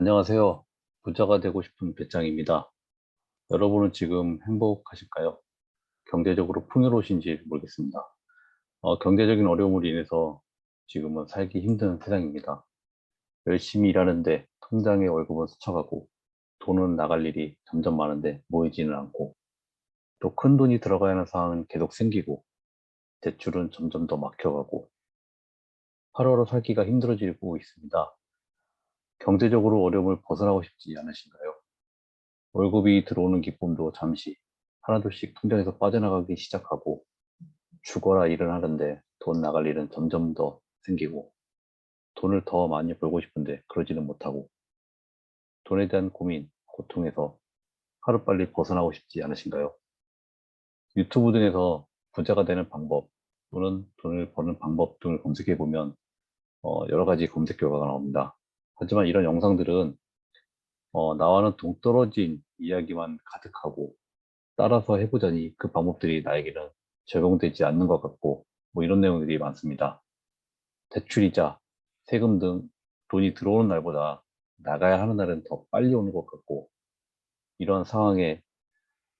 안녕하세요. 부자가 되고 싶은 배짱입니다. 여러분은 지금 행복하실까요? 경제적으로 풍요로우신지 모르겠습니다. 어, 경제적인 어려움으로 인해서 지금은 살기 힘든 세상입니다. 열심히 일하는데 통장에 월급은 스쳐가고 돈은 나갈 일이 점점 많은데 모이지는 않고 또 큰 돈이 들어가야 하는 상황은 계속 생기고 대출은 점점 더 막혀가고 하루하루 살기가 힘들어지고 있습니다. 경제적으로 어려움을 벗어나고 싶지 않으신가요? 월급이 들어오는 기쁨도 잠시 하나둘씩 통장에서 빠져나가기 시작하고 죽어라 일을 하는데 돈 나갈 일은 점점 더 생기고 돈을 더 많이 벌고 싶은데 그러지는 못하고 돈에 대한 고민, 고통에서 하루빨리 벗어나고 싶지 않으신가요? 유튜브 등에서 부자가 되는 방법 또는 돈을 버는 방법 등을 검색해 보면 어, 여러 가지 검색 결과가 나옵니다. 하지만 이런 영상들은 어, 나와는 동떨어진 이야기만 가득하고 따라서 해보자니 그 방법들이 나에게는 적용되지 않는 것 같고 뭐 이런 내용들이 많습니다. 대출이자 세금 등 돈이 들어오는 날보다 나가야 하는 날은 더 빨리 오는 것 같고 이런 상황에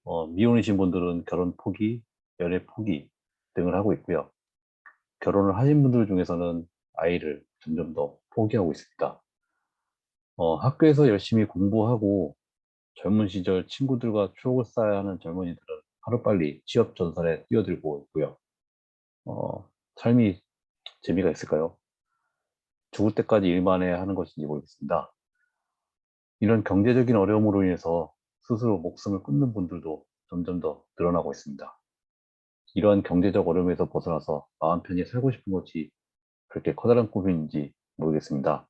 어, 미혼이신 분들은 결혼 포기, 연애 포기 등을 하고 있고요. 결혼을 하신 분들 중에서는 아이를 점점 더 포기하고 있습니다. 어, 학교에서 열심히 공부하고 젊은 시절 친구들과 추억을 쌓아야 하는 젊은이들은 하루빨리 취업 전선에 뛰어들고 있고요. 어, 삶이 재미가 있을까요? 죽을 때까지 일만 해야 하는 것인지 모르겠습니다. 이런 경제적인 어려움으로 인해서 스스로 목숨을 끊는 분들도 점점 더 늘어나고 있습니다. 이러한 경제적 어려움에서 벗어나서 마음 편히 살고 싶은 것이 그렇게 커다란 꿈인지 모르겠습니다.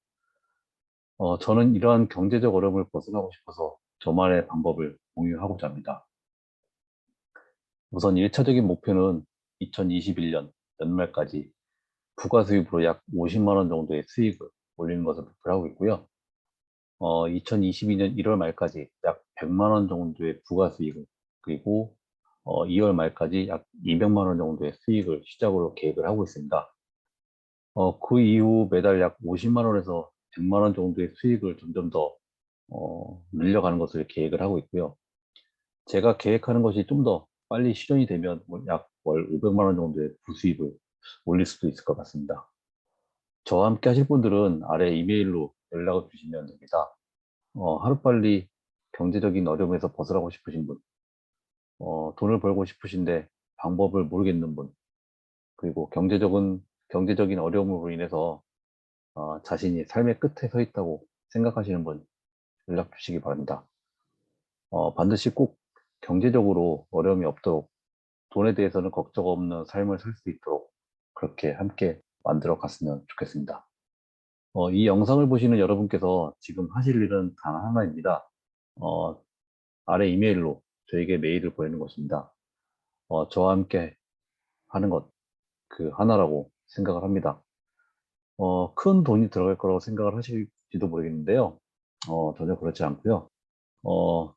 어, 저는 이러한 경제적 어려움을 벗어나고 싶어서 저만의 방법을 공유하고자 합니다. 우선 1차적인 목표는 2021년 연말까지 부가 수입으로 약 50만 원 정도의 수익을 올리는 것을 목표로 하고 있고요. 어, 2022년 1월 말까지 약 100만 원 정도의 부가 수익을 그리고 어, 2월 말까지 약 200만 원 정도의 수익을 시작으로 계획을 하고 있습니다. 어, 그 이후 매달 약 50만 원에서 100만 원 정도의 수익을 점점 더 어, 늘려가는 것을 계획을 하고 있고요. 제가 계획하는 것이 좀 더 빨리 실현이 되면 뭐약월 500만 원 정도의 부수입을 올릴 수도 있을 것 같습니다. 저와 함께 하실 분들은 아래 이메일로 연락을 주시면 됩니다. 어, 하루빨리 경제적인 어려움에서 벗어나고 싶으신 분, 어, 돈을 벌고 싶으신데 방법을 모르겠는 분, 그리고 경제적인, 경제적인 어려움으로 인해서 어, 자신이 삶의 끝에 서 있다고 생각하시는 분 연락 주시기 바랍니다. 어, 반드시 꼭 경제적으로 어려움이 없도록 돈에 대해서는 걱정 없는 삶을 살 수 있도록 그렇게 함께 만들어 갔으면 좋겠습니다. 어, 이 영상을 보시는 여러분께서 지금 하실 일은 단 하나입니다. 어, 아래 이메일로 저에게 메일을 보내는 것입니다. 어, 저와 함께 하는 것 그 하나라고 생각을 합니다. 어, 큰 돈이 들어갈 거라고 생각을 하실지도 모르겠는데요. 어, 전혀 그렇지 않고요. 어,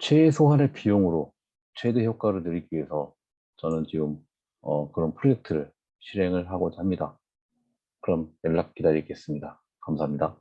최소한의 비용으로 최대 효과를 누리기 위해서 저는 지금 어, 그런 프로젝트를 실행을 하고자 합니다. 그럼 연락 기다리겠습니다. 감사합니다.